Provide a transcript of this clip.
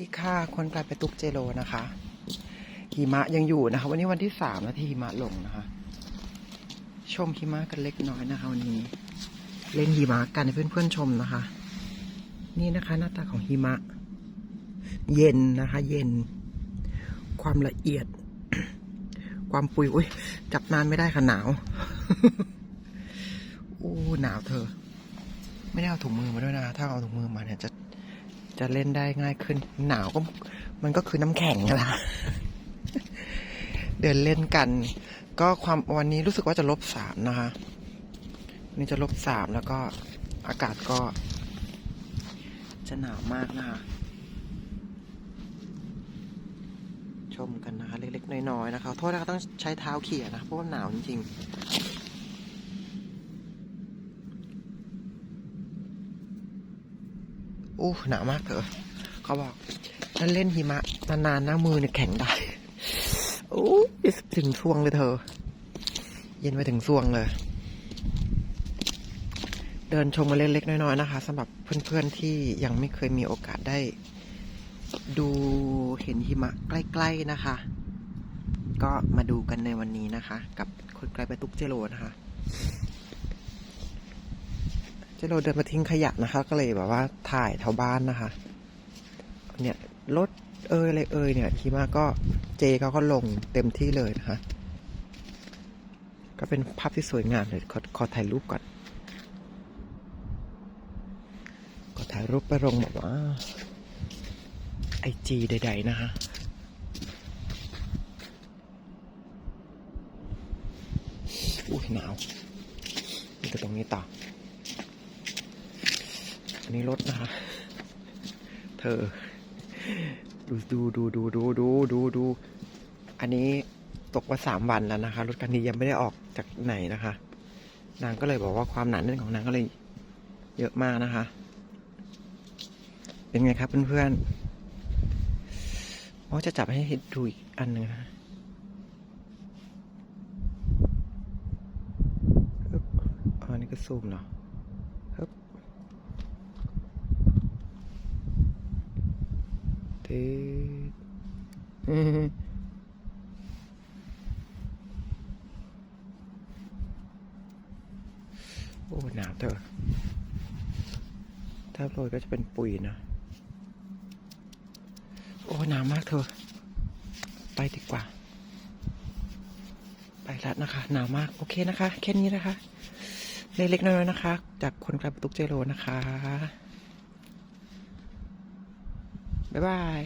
ดีค่ะคนกลายเป็นตุกเจโรนะคะหิมะยังอยู่นะคะ วันนี้วันที่สามแล้วที่หิมะลงนะคะ ชมหิมะกันเล็กน้อยนะคะวันนี้ เล่นหิมะกันให้เพื่อนๆชมนะคะ นี่นะคะ หน้าตาของหิมะ เย็นนะคะ เย็น ความละเอียด ความปุยอุ้ยจับนานไม่ได้ค่ะหนาวโอ้หนาวเธอ ไม่ได้เอาถุงมือมาด้วยนะ ถ้าเอาถุงมือมาเนี่ยจะ จะเล่นได้ง่ายขึ้น หนาวก็มันก็คือน้ำแข็งนั่นแหละเดินเล่นกัน ก็ความวันนี้รู้สึกว่าจะลบสามนะคะวันนี่จะลบสามแล้วก็อากาศก็ จะหนาวมากนะคะชมกันนะคะ เล็กๆน้อยๆนะคะ โทษนะคะต้องใช้เท้าเขี่ยนะเพราะว่าหนาวจริงๆ อู้หนาวมากเถอะเขาบอกถ้าเล่นหิมะนานๆนะมือเนี่ยแข็งได้อู้ถึงซวงเลยเธอ เย็นไปถึงซวงเลย เดินชมมาเล็กๆน้อยๆนะคะสำหรับเพื่อนๆที่ยังไม่เคยมีโอกาสได้ ดูเห็นหิมะใกล้ๆนะคะ ก็มาดูกันในวันนี้นะคะ กับคนไกลไปตุกเจโรนะคะ เจโรเดินมาทิ้งขยะนะคะ ก็เลยแบบว่าถ่ายแถวบ้านนะคะ เนี่ยรถเอยอะไรเอยเนี่ยทีมาก็เจเขาก็ลงเต็มที่เลยนะคะ ก็เป็นภาพที่สวยงามเลยขอขอถ่ายรูปก่อนก็ถ่ายรูปไปลงแบบว่าไอจีใดๆนะคะอุ้ยหนาวนี่ก็ตรงนี้ต่อ นนี้รถนะคะ เธอ ดูดูดูดูดูดูดูดู อันนี้ตกมาสามวันแล้วนะคะ รถคันนี้ยังไม่ได้ออกจากไหนนะคะ นางก็เลยบอกว่าความหนาแน่นของนางก็เลย เยอะมากนะคะ เป็นไงครับเพื่อนๆว่าจะจับให้ดูอีกอันหนึ่งนะอันนี้ก็ซูมเนาะฮึบ ตืดโอ้หนาวเถอะ ถ้าโรยก็จะเป็นปุ๋ยนะ โอ้หนาวมากเธอะ ไปดีกว่า ไปแล้วนะคะ หนาวมาก โอเคนะคะ แค่นี้นะคะ เล็กๆน้อยๆนะคะ จากคนกลายเป็นตุกเจโรนะคะ บ๊ายบาย